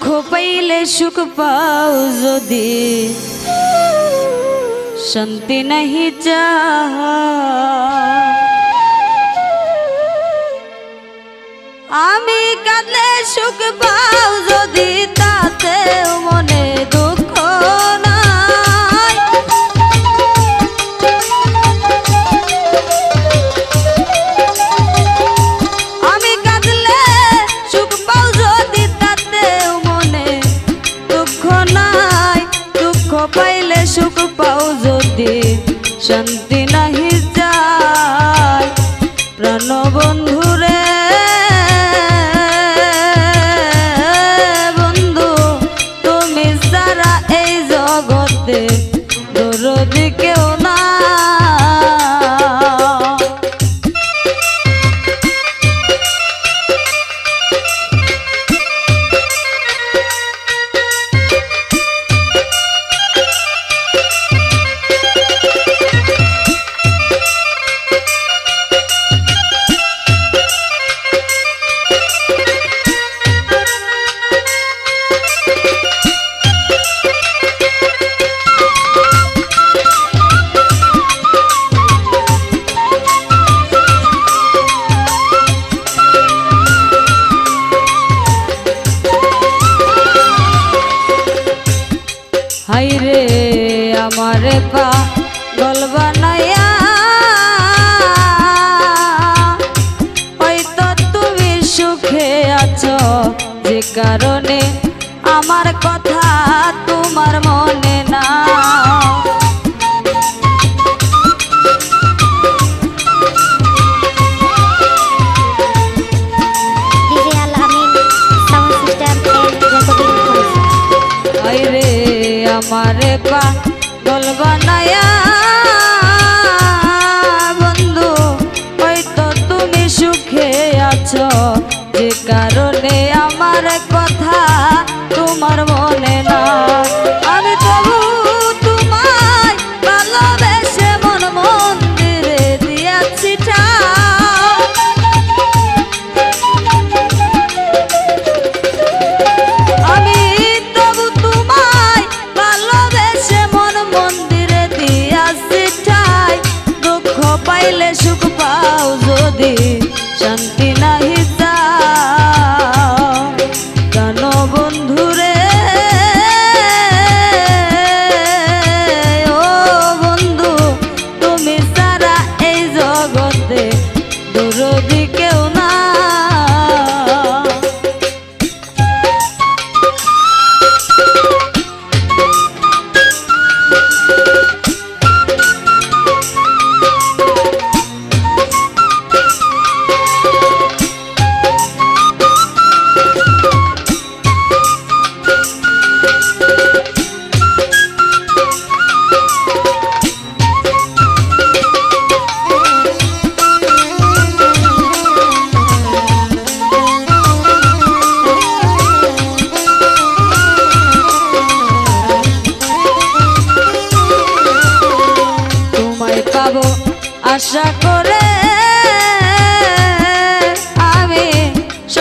খোপাইলে সুখ পাও যদি শান্তি নাহি চাহ আমি কাঁদলে সুখ পাও caro.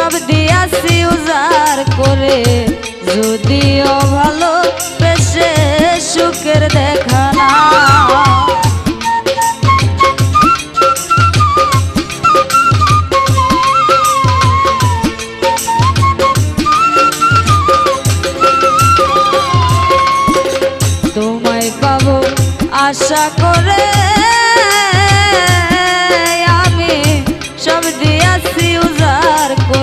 সব দিয়াছি উজার করে। যদিও ভালো পেশে সুখের দেখা না। পাবো আশা করে। আমি সব দিয়াছি উজার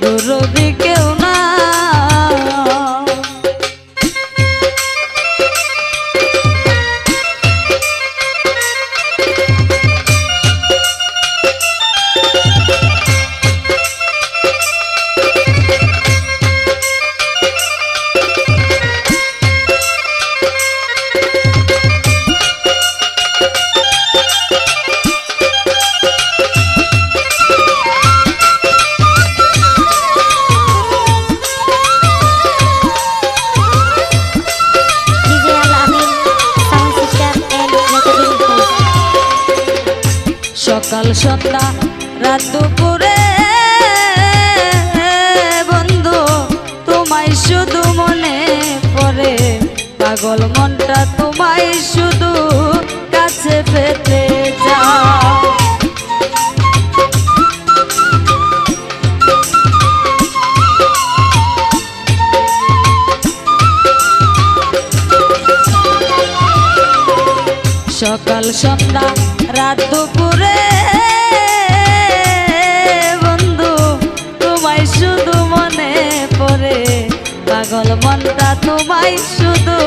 দূর দিকে সকাল সন্ধ্যা রাত দুপুরে সকাল সন্ধ্যা রাত দুপুরে। বন্ধু তোমায় শুধু মনে পড়ে। পাগল মনটা তোমায় শুধু